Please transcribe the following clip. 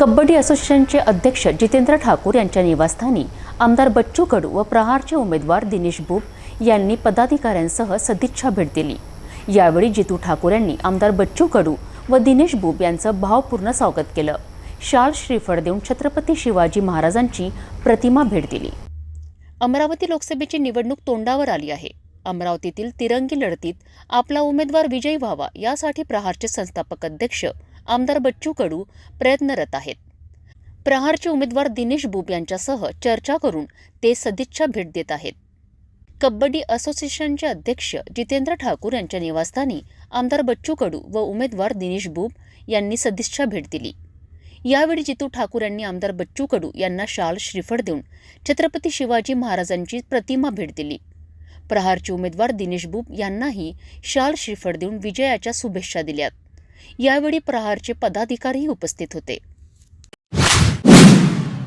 कबड्डी असोसिएशनचे अध्यक्ष जितेंद्र ठाकूर यांच्या निवासस्थानी आमदार बच्चू कडू व प्रहारचे उमेदवार दिनेश बुब यांनी पदाधिकाऱ्यांसह सदिच्छा भेट दिली. यावेळी जितू ठाकूर यांनी आमदार बच्चू कडू व दिनेश बुब यांचं भावपूर्ण स्वागत केलं. शाल श्रीफळ देऊन छत्रपती शिवाजी महाराजांची प्रतिमा भेट दिली. अमरावती लोकसभेची निवडणूक तोंडावर आली आहे. अमरावतीतील तिरंगी लढतीत आपला उमेदवार विजयी व्हावा यासाठी प्रहारचे संस्थापक अध्यक्ष आमदार बच्चू कडू प्रयत्नरत आहेत. प्रहारचे उमेदवार दिनेश बुब यांच्यासह चर्चा करून ते सदिच्छा भेट देत आहेत. कबड्डी असोसिएशनचे अध्यक्ष जितेंद्र ठाकूर यांच्या निवासस्थानी आमदार बच्चू कडू व उमेदवार दिनेश बुब यांनी सदिच्छा भेट दिली. यावेळी जितू ठाकूर यांनी आमदार बच्चू कडू यांना शाल श्रीफळ देऊन छत्रपती शिवाजी महाराजांची प्रतिमा भेट दिली. प्रहारचे उमेदवार दिनेश बुब यांनाही शाल श्रीफळ देऊन विजयाच्या शुभेच्छा दिल्यात. यावेळी प्रहारचे पदाधिकारीही उपस्थित होते.